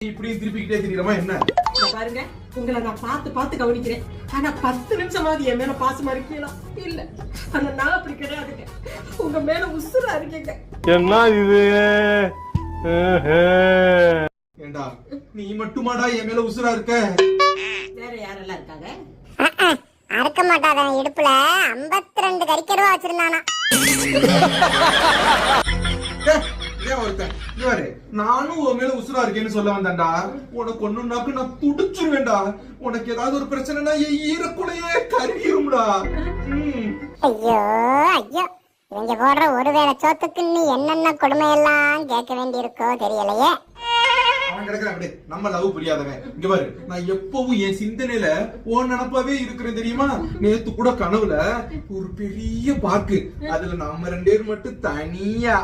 இப்படியும் திருப்பிக்கிட்டே தெரியறமா என்ன? பாருங்க உங்களை நான் பார்த்து பார்த்து கவனிக்கிறேன். ஆனா பத்து நிமிஷமாவது என் மேல பாசமா இருக்கீங்களா? இல்ல. ஆனா நான் அப்படி கிடையாதுங்க. உங்க மேல உசுரா இருக்கீங்க. என்ன இது? ஏண்டா நீ மட்டுமாடா என் மேல உசுரா இருக்க? வேற யாரெல்லாம் இருக்காங்க? அறுக்க மாட்டாதான் இடுப்புல 52 ரெண்டு கறிக்கருவா வச்சிருந்தானா. நானும் உன் மேல உசுரா இருக்கேன்னு சொல்ல வந்தேன்டா. உனக்கு ஒண்ணுனாக்கு நான் துடிச்சிருவேன்டா. உனக்கு ஏதாவது ஒரு பிரச்சனைனா என் ஈரக்குலையே கருகிரும்டா. ஐயோ ஐயோ. இவங்க போடுற ஒருவேளை சோத்துக்கு நீ என்னென்ன கொடுமையெல்லாம் கேட்க வேண்டியிருக்கோ தெரியலையே. அவன் கிடக்குறான் அப்படியே நம்ம லவ் புரியாதவன். இங்க பாரு நான் எப்பவும் என் சிந்தனையில உன் நினப்பாவே இருக்கிறேன் தெரியுமா? நேத்து கூட கனவுல ஒரு பெரிய பார்க்கு அதுல நம்ம ரெண்டு பேர் மட்டும் தனியா.